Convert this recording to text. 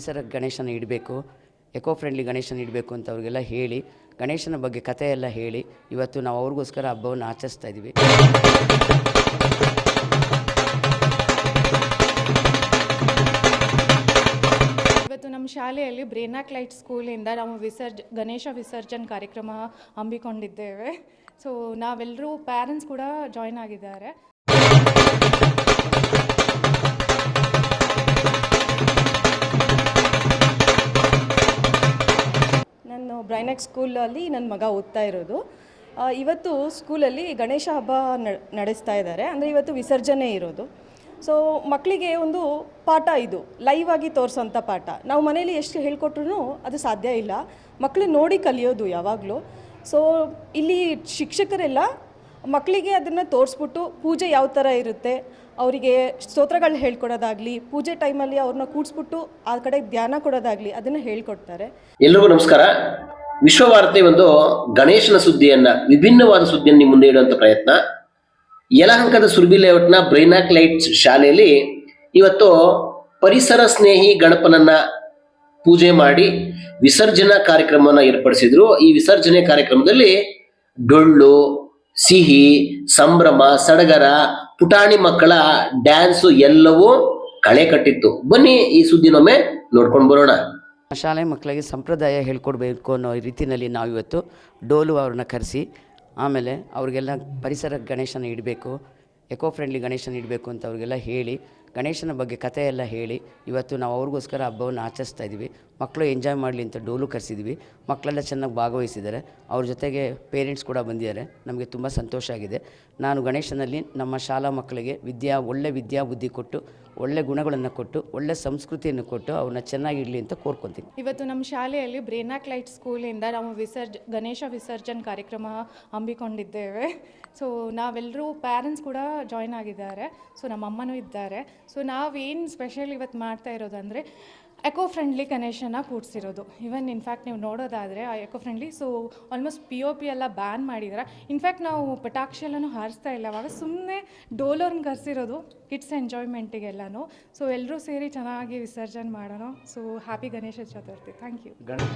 ಪರಿಸರ ಗಣೇಶನ ಇಡಬೇಕು ಎಕೋ ಫ್ರೆಂಡ್ಲಿ ಗಣೇಶನ ಇಡಬೇಕು ಅಂತ ಅವರಿಗೆಲ್ಲ ಹೇಳಿ, ಗಣೇಶನ ಬಗ್ಗೆ ಕಥೆ ಎಲ್ಲ ಹೇಳಿ, ಇವತ್ತು ನಾವು ಅವ್ರಿಗೋಸ್ಕರ ಹಬ್ಬವನ್ನು ಆಚರಿಸ್ತಾ ಇದ್ದೀವಿ. ಇವತ್ತು ನಮ್ಮ ಶಾಲೆಯಲ್ಲಿ ಬ್ರೇನಾಕ್ ಲೈಟ್ ಸ್ಕೂಲಿಂದ ನಾವು ವಿಸರ್ಜ, ಗಣೇಶ ವಿಸರ್ಜನ್ ಕಾರ್ಯಕ್ರಮ ಹಮ್ಮಿಕೊಂಡಿದ್ದೇವೆ. ಸೊ ನಾವೆಲ್ಲರೂ ಪ್ಯಾರೆಂಟ್ಸ್ ಕೂಡ ಜಾಯ್ನ್ ಆಗಿದ್ದಾರೆ. ಬ್ರೈನೆಕ್ ಸ್ಕೂಲಲ್ಲಿ ನನ್ನ ಮಗ ಓದ್ತಾ ಇರೋದು. ಇವತ್ತು ಸ್ಕೂಲಲ್ಲಿ ಗಣೇಶ ಹಬ್ಬ ನಡೆಸ್ತಾ ಇದ್ದಾರೆ ಅಂದರೆ ಇವತ್ತು ವಿಸರ್ಜನೆ ಇರೋದು. ಸೊ ಮಕ್ಕಳಿಗೆ ಒಂದು ಪಾಠ ಇದು. ಲೈವ್ ಆಗಿ ತೋರಿಸೋಂಥ ಪಾಠ. ನಾವು ಮನೇಲಿ ಎಷ್ಟು ಹೇಳ್ಕೊಟ್ರು ಅದು ಸಾಧ್ಯ ಇಲ್ಲ. ಮಕ್ಕಳು ನೋಡಿ ಕಲಿಯೋದು ಯಾವಾಗಲೂ. ಸೊ ಇಲ್ಲಿ ಶಿಕ್ಷಕರೆಲ್ಲ ಮಕ್ಕಳಿಗೆ ಅದನ್ನು ತೋರಿಸ್ಬಿಟ್ಟು ಪೂಜೆ ಯಾವ ಥರ ಇರುತ್ತೆ, ಅವರಿಗೆ ಸ್ತೋತ್ರಗಳು ಹೇಳ್ಕೊಡೋದಾಗಲಿ, ಪೂಜೆ ಟೈಮಲ್ಲಿ ಅವ್ರನ್ನ ಕೂಡಿಸ್ಬಿಟ್ಟು ಆ ಕಡೆ ಧ್ಯಾನ ಕೊಡೋದಾಗಲಿ ಅದನ್ನು ಹೇಳ್ಕೊಡ್ತಾರೆ. ಎಲ್ರಿಗೂ ನಮಸ್ಕಾರ. ವಿಶ್ವವಾರ್ತೆ ಒಂದು ಗಣೇಶನ ಸುದ್ದಿಯನ್ನ, ವಿಭಿನ್ನವಾದ ಸುದ್ದಿಯನ್ನು ಮುಂದೆ ಇಡುವಂತ ಪ್ರಯತ್ನ. ಯಲಹಂಕದ ಸುರ್ಬಿ ಲೇಔಟ್ನ ಬ್ರೈನಾಕ್ ಲೈಟ್ಸ್ ಶಾಲೆಯಲ್ಲಿ ಇವತ್ತು ಪರಿಸರ ಸ್ನೇಹಿ ಗಣಪನನ್ನ ಪೂಜೆ ಮಾಡಿ ವಿಸರ್ಜನಾ ಕಾರ್ಯಕ್ರಮವನ್ನು ಏರ್ಪಡಿಸಿದ್ರು. ಈ ವಿಸರ್ಜನೆ ಕಾರ್ಯಕ್ರಮದಲ್ಲಿ ಡೊಳ್ಳು, ಸಿಹಿ, ಸಂಭ್ರಮ, ಸಡಗರ, ಪುಟಾಣಿ ಮಕ್ಕಳ ಡ್ಯಾನ್ಸು ಎಲ್ಲವೂ ಕಳೆ ಕಟ್ಟಿತ್ತು. ಬನ್ನಿ ಈ ಸುದ್ದಿನೊಮ್ಮೆ ನೋಡ್ಕೊಂಡು ಬರೋಣ. ಶಾಲೆ ಮಕ್ಕಳಿಗೆ ಸಂಪ್ರದಾಯ ಹೇಳ್ಕೊಡ್ಬೇಕು ಅನ್ನೋ ರೀತಿಯಲ್ಲಿ ನಾವು ಇವತ್ತು ಡೋಲು ಅವ್ರನ್ನ ಕರೆಸಿ, ಆಮೇಲೆ ಅವ್ರಿಗೆಲ್ಲ ಪರಿಸರ ಗಣೇಶನ ಇಡಬೇಕು, ಎಕೋ ಫ್ರೆಂಡ್ಲಿ ಗಣೇಶನ ಇಡಬೇಕು ಅಂತ ಅವ್ರಿಗೆಲ್ಲ ಹೇಳಿ, ಗಣೇಶನ ಬಗ್ಗೆ ಕಥೆ ಎಲ್ಲ ಹೇಳಿ, ಇವತ್ತು ನಾವು ಅವ್ರಿಗೋಸ್ಕರ ಹಬ್ಬವನ್ನು ಆಚರಿಸ್ತಾ ಇದ್ದೀವಿ. ಮಕ್ಕಳು ಎಂಜಾಯ್ ಮಾಡಲಿ ಅಂತ ಡೋಲು ಕರೆಸಿದ್ವಿ ಮಕ್ಕಳೆಲ್ಲ ಚೆನ್ನಾಗಿ ಭಾಗವಹಿಸಿದ್ದಾರೆ. ಅವ್ರ ಜೊತೆಗೆ ಪೇರೆಂಟ್ಸ್ ಕೂಡ ಬಂದಿದ್ದಾರೆ. ನಮಗೆ ತುಂಬ ಸಂತೋಷ ಆಗಿದೆ. ನಾನು ಗಣೇಶನಲ್ಲಿ ನಮ್ಮ ಶಾಲಾ ಮಕ್ಕಳಿಗೆ ವಿದ್ಯಾ, ಒಳ್ಳೆ ವಿದ್ಯಾ ಬುದ್ಧಿ ಕೊಟ್ಟು ಒಳ್ಳೆ ಗುಣಗಳನ್ನು ಕೊಟ್ಟು, ಒಳ್ಳೆ ಸಂಸ್ಕೃತಿಯನ್ನು ಕೊಟ್ಟು ಅವನ್ನ ಚೆನ್ನಾಗಿರಲಿ ಅಂತ ಕೋರ್ಕೊತೀನಿ. ಇವತ್ತು ನಮ್ಮ ಶಾಲೆಯಲ್ಲಿ ಬ್ರೇನಾಕ್ ಲೈಟ್ ಸ್ಕೂಲಿಂದ ನಾವು ವಿಸರ್ಜ, ಗಣೇಶ ವಿಸರ್ಜನ್ ಕಾರ್ಯಕ್ರಮ ಹಮ್ಮಿಕೊಂಡಿದ್ದೇವೆ. ಸೊ ನಾವೆಲ್ಲರೂ ಪ್ಯಾರೆಂಟ್ಸ್ ಕೂಡ ಜಾಯ್ನ್ ಆಗಿದ್ದಾರೆ. ಸೊ ನಮ್ಮ ಅಮ್ಮನೂ ಇದ್ದಾರೆ. ಸೊ ನಾವೇನು ಸ್ಪೆಷಲ್ ಇವತ್ತು ಮಾಡ್ತಾ ಇರೋದಂದರೆ ಎಕೋ ಫ್ರೆಂಡ್ಲಿ ಕನೆಕ್ಷನ್ನ ಕೂಡಿಸಿರೋದು ಇವನ್ ಇನ್ಫ್ಯಾಕ್ಟ್ ನೀವು ನೋಡೋದಾದರೆ ಆ eco friendly so almost P O P ಎಲ್ಲ ಬ್ಯಾನ್ ಮಾಡಿದ್ದಾರೆ ಇನ್ಫ್ಯಾಕ್ಟ್ ನಾವು ಪಟಾಕ್ಷಿಯಲ್ಲೂ ಹಾರಿಸ್ತಾ ಇಲ್ಲ. ಅವಾಗ ಸುಮ್ಮನೆ ಡೋಲೋರ್ನ ಕರೆಸಿರೋದು ಕಿಡ್ಸ್ ಎಂಜಾಯ್ಮೆಂಟಿಗೆಲ್ಲನೂ ಸೊ ಎಲ್ಲರೂ ಸೇರಿ ಚೆನ್ನಾಗಿ ವಿಸರ್ಜನೆ ಮಾಡೋಣ. So happy Ganesha Chaturthi. Thank you Ganesha